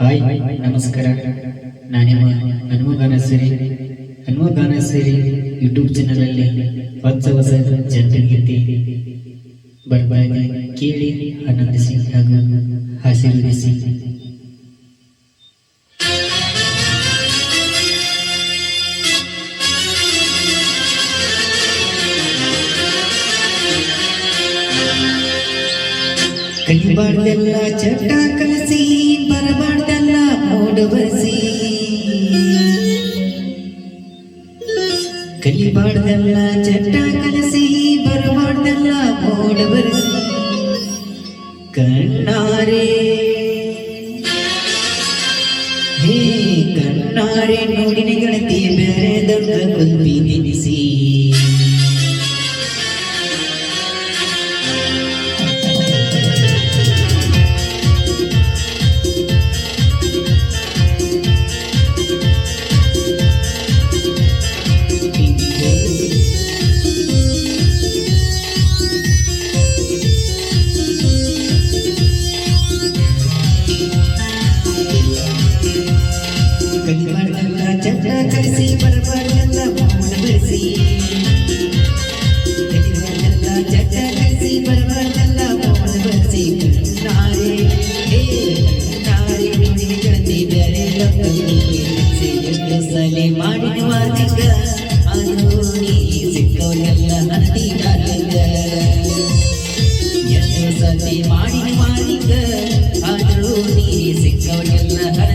Hi, ನಮಸ್ಕಾರ. ನಾನಿಮ್ಮ ಹನುಮಗಾನ ಸೇರಿ ಹನುಮಗಾನ ಸೇರಿ ಯೂಟ್ಯೂಬ್ ಚಾನಲಲ್ಲಿ ಹೊಸ ಹೊಸ ಜನರಿಗೆ ಇದೆ ಕೇಳಿ ಆನಂದಿಸಿ ಹಾಗೂ ಆಶೀರ್ವದಿಸಿ. ಕಲಿಬಾರ್ದೆಲ್ಲ ಚಟ ಕಲಸಿ ಮೋಡ ಬರೆಸಿ ಕಲಿಬಾರ್ದೆಲ್ಲ ಚಟ್ಟ ಕಲಸಿ ಬರಬಾರ್ದೆಲ್ಲ ಮೋಡ ಬರೆಸಿ ಕಣ್ಣಾರೆ ಹೇ ಕಣ್ಣಾರೆ ನೋಡಿನ ಗೆಳತಿ ಬೇರೆ ದೊಡ್ಡ ಕುಲ್ಪಿ ತಿನಿಸಿ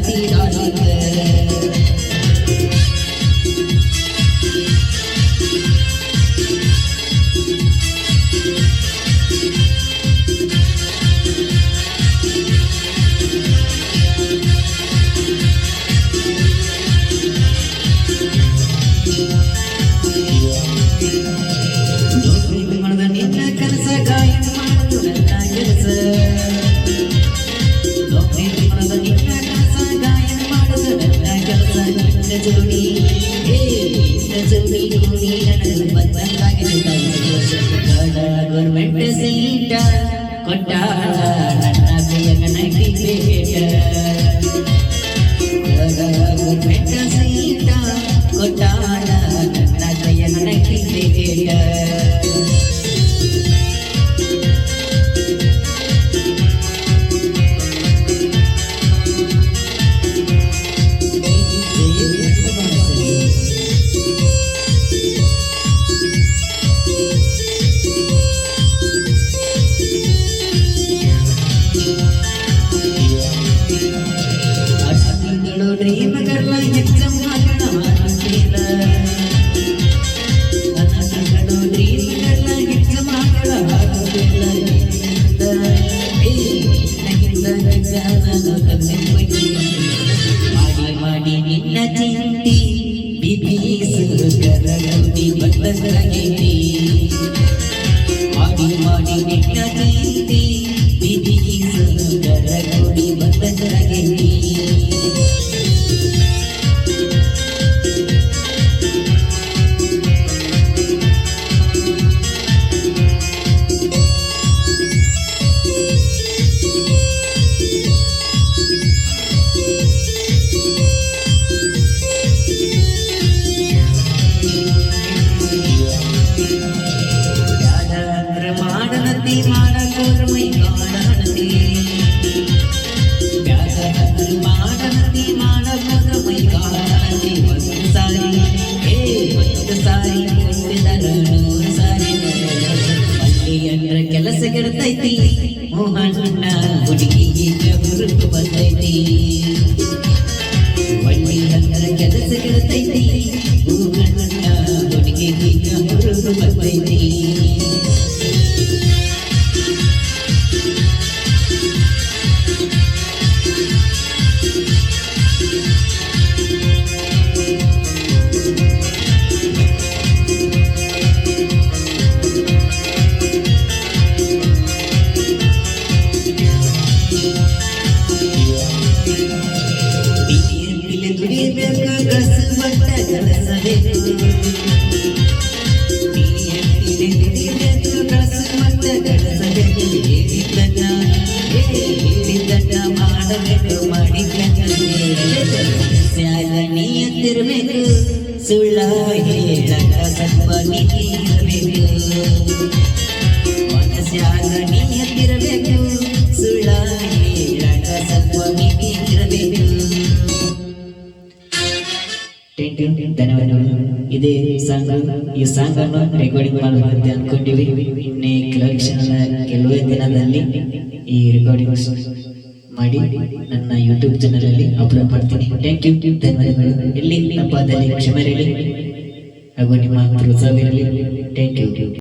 ತೀರ நஜமி நஜமி நீல நடுவன் வந்தாக ಮಾಡಿ ಮಾಡಿ ನಿನ್ನ ಚಿಂತಿ ಕೆಲಸ ಕೇಳ್ತೈತಿ ಮೋಹನ ಹುಡುಗಿಗೆ. ಹೇಳಿದನ ಏ ಹೇಳಿದನ ಮಾಡಬೇಕು ಮಾಡಿದನ ನಿಯಂತಿರಬೇಕು ಸುಳ್ಳ ಹೇಳಕ ಸತ್ವ ನಿಧಿರಬೇಕು ಧನ್ಯವಾದಗಳು. ಇದೇ ಸಾಂಗ್. ಈ ಸಾಂಗ್ ಅನ್ನು ರೆಕಾರ್ಡಿಂಗ್ ಮಾಡಬೇಕಂತ ಅನ್ಕೊಂಡಿವಿ. ಇನ್ನೇ ಕೆಲವು ಕೆಲವೇ ದಿನದಲ್ಲಿ ಈ ರೆಕಾರ್ಡಿಂಗ್ ಮಾಡಿ ನನ್ನ ಯೂಟ್ಯೂಬ್ ಚಾನಲ್ ಅಲ್ಲಿ ಅಪ್ಲೋಡ್ ಮಾಡ್ತೀನಿ. ಥ್ಯಾಂಕ್ ಯು ಧನ್ಯವಾದಗಳು. ಎಲ್ಲಿ ತಪ್ಪಾದಲ್ಲಿ ಕ್ಷಮೆ ಹಾಗೂ ನಿಮ್ಮ ಪ್ರೋತ್ಸಾಹ ಇರಲಿ ಥ್ಯಾಂಕ್ ಯು